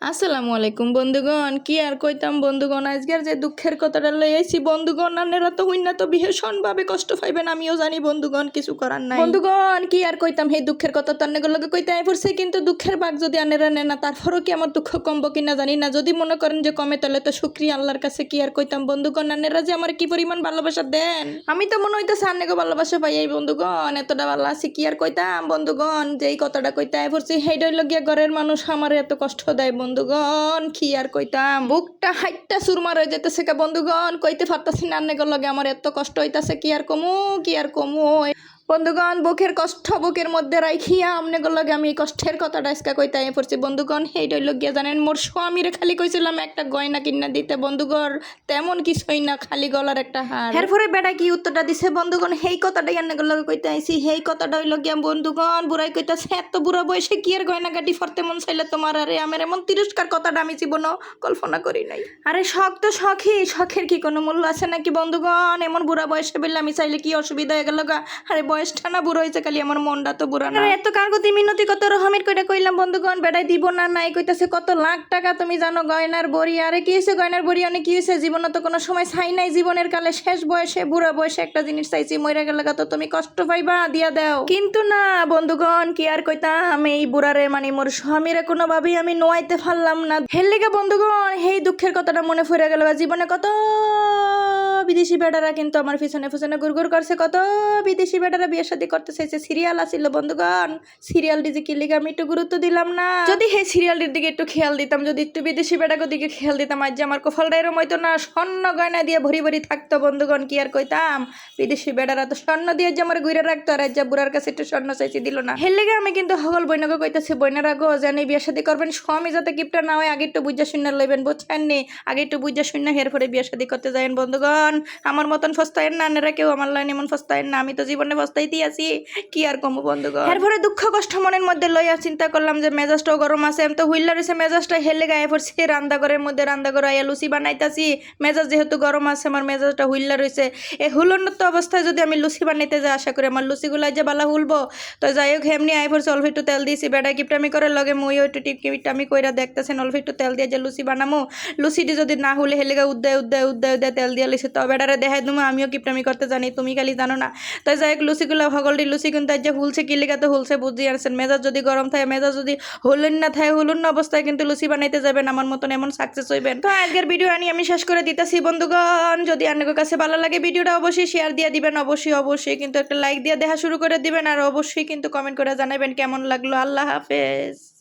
আসসালামু আলাইকুম, বন্ধুগণ। কি আর কইতাম, বন্ধুগণ? আজকের যে দুঃখের কথাটা লই আইছি, বন্ধুগণ আনেরা তো হইনা তো ভীষণ ভাবে কষ্ট পাইবেন, আমিও জানি, বন্ধুগণ, কিছু করার নাই। বন্ধুগণ, কি আর কইতাম এই দুঃখের কথা তো আন্নের লগে কইতে আই পড়ছে, কিন্তু দুঃখের ভাগ যদি আনেরা নেয় না, তারপরও কি আমার দুঃখ কমবো কিনা জানি না। যদি মনে করেন যে কমে, তাহলে তো শুক্রিয়া আল্লাহর কাছে, কি আর কইতাম, বন্ধুগণ আনেরা যে আমার কি পরিমাণ ভালোবাসা দেন? আমি তো মনে হইতেছে আন্নেকে ভালোবাসা পাই এই বন্ধুগণ, এতটা ভালো আছি, কি আর কইতাম, বন্ধুগণ? যেই কথাটা কইতে আই পড়ছি সেইটাই লগিয়া ঘরের মানুষ আমার এত কষ্ট দেয় বন্ধুগণ, কি আর কইতাম? বুকটা হাইটটা সুরমার হয়ে যেতেছে কা বন্ধুগণ, কইতে পারতাছি না লগে, আমার এত কষ্ট হইতাছে, কি আর কমু, কি আর কমু? বন্ধুগণ বুকের কষ্ট বুকের মধ্যে রাখিয়া আমনে লগে আমি কষ্টের কথাটা আজকে কইতে আই পড়ছি। বন্ধুগণ সেইটাই লগিয়া জানেন মোর স্বামীরে খালি কইছিলাম একটা গয়না কিনা দিতে। বন্ধুগণ তেমন কিছুই না খালি গলার একটা হার। এরপরে বেটা কি উত্তরটা দিছে? বন্ধুগণ সেই কথাটাই আন্নে লগে কইতে আইছি। সেই কথাটা হইল গিয়া বন্ধুগণ বুড়াই কইতাছে এত বুড়া বয়সে কি আর গয়না কাটি ফরতে মন চাইলে তোমার? আরে আমার এমন তিরস্কার কথাটা আমি জীবনও কল্পনা করি নাই। আরে শখ তো শখই শখের কি কোনো মূল্য আছে নাকি বন্ধুগণ? এমন বুড়া বয়সে বললে আমি চাইলে কি অসুবিধা হয়ে গেল গা? আরে বয়সটা না বুড়ো হয়েছে, খালি আমার মনটা তো বুড়া না। এত কার গতি মিনতি কত, রহমের কইটা কইলাম, বন্ধুগণ, বেড়াই দিব না, নাই কইতাছে কত লাখ টাকা তুমি জানো, গয়নার বড়ি, আরে কি হয়েছে গয়নার বড়ি অনেক কি হয়েছে জীবনে তো কোনো সময় চাই নাই, জীবনের কালে শেষ বয়সে, বুড়া বয়সে একটা জিনিস চাইছি মরে গেলে তো তুমি কষ্ট পাইবা, দিয়া দাও। কিন্তু না, বন্ধুগণ, কি আর কইতাম, এই বুড়ারে মানে মোর স্বামীরে কোনোভাবেই আমি নোয়াইতে পারলাম না। হেললেগে বন্ধুগণ সেই দুঃখের কথাটা মনে পড়ে গেল জীবনে কত বিদেশি বেটারা কিন্তু আমার পিছনে পিছনে গুড়গুড় করছে। কত বিদেশি বেটারা বিয়ে শাদী করতে চাইছে সিরিয়াল আসিল বন্ধুগণ, সিরিয়াল দিকে কি লিগে আমি একটু গুরুত্ব দিলাম না? যদি সেই সিরিয়ালটির দিকে একটু খেয়াল দিতাম, যদি একটু বিদেশি বেটাকে দিকে খেয়াল দিতাম, আজ যে আমার কফলটা এরম হইতো না, স্বর্ণ গয়না দিয়ে ভরি ভরি থাকতো, বন্ধুগণ, কি আর কইতাম? বিদেশি বেটারা তো স্বর্ণ দিয়ে যে আমার ঘুরে রাখতো, আর যে বুড়ার কাছে একটু স্বর্ণ চাইছি দিল না। হের লেগে আমি কিন্তু হগল বইনকে কইতাছি, বইনারা গো, জানি বিয়ে শাদী করবেন, স্বামী যাতে গিফটটা না হয়, আগে একটু বুঝা শূন্য লইবেন, বুঝছেন নি? আগে একটু বুঝা শূন্য হের পরে বিয়ে শাদী করতে যাবেন বন্ধুগণ। আমার মতন ফস্তায়েন না আনেরা কেউ আমার লাইন এমন ফস্তায়েন না। আমি তো জীবনে ফস্তাইতেই আছি। কি আর কমু বন্ধুগণ? এরপরে দুঃখ কষ্ট মনের মধ্যে লইয়া চিন্তা করলাম যে মেজাজটাও গরম আছে। আমি তো হুইল্লা রয়েছে মেজাজটা হেলে গায়ে পড়ছি। রান্নাঘরের মধ্যে রান্নাঘর আইয়া লুচি বানাইতাছি। মেজাজ যেহেতু গরম আছে, আমার মেজাজটা হুইল্লা রয়েছে এই হুলনত অবস্থায় যদি আমি লুচি বানাইতে যাই, আশা করি আমার লুচিগুলো যে বালা হুলবো। তো যাই হোক এমনি আই পড়ছে, অল্প একটু তেল দিয়েছি। বেড়া কিপটামি করে লগে মুইও একটু টিপটামি কইরা দেখতেছেন, অল্প একটু তেল দিয়ে যে লুচি বানামো। লুচিটি যদি না হুলে হেলেগা উদ্দায় উদ্দায় উদ্দায় উদ্দায় তেল দিয়ে লিছি তো বেড়ারে দেখাই তুমি আমিও কিপটামি করতে জানি, তুমি খালি জানো না। তাই যাই হোক লুচিগুলো হগলটি লুচি কিন্তু যে হুলছে কি লেগাতে হুলছে বুঝি আনছেন। মেজাজ যদি গরম থাকে, মেজাজ যদি হুলুন না থাকে, হুলুন না অবস্থায় কিন্তু লুচি বানাইতে যাবেন, আমার মতন এমন সাকসেস হইবেন। তো আজকের ভিডিও আনি আমি শেষ করে দিতেছি, বন্ধুগণ। যদি আপনাদের কাছে ভালো লাগে ভিডিওটা অবশ্যই শেয়ার দিয়ে দিবেন, অবশ্যই অবশ্যই কিন্তু একটা লাইক দিয়ে দেখা শুরু করে দিবেন, আর অবশ্যই কিন্তু কমেন্ট করে জানাবেন কেমন লাগল। আল্লাহ হাফেজ।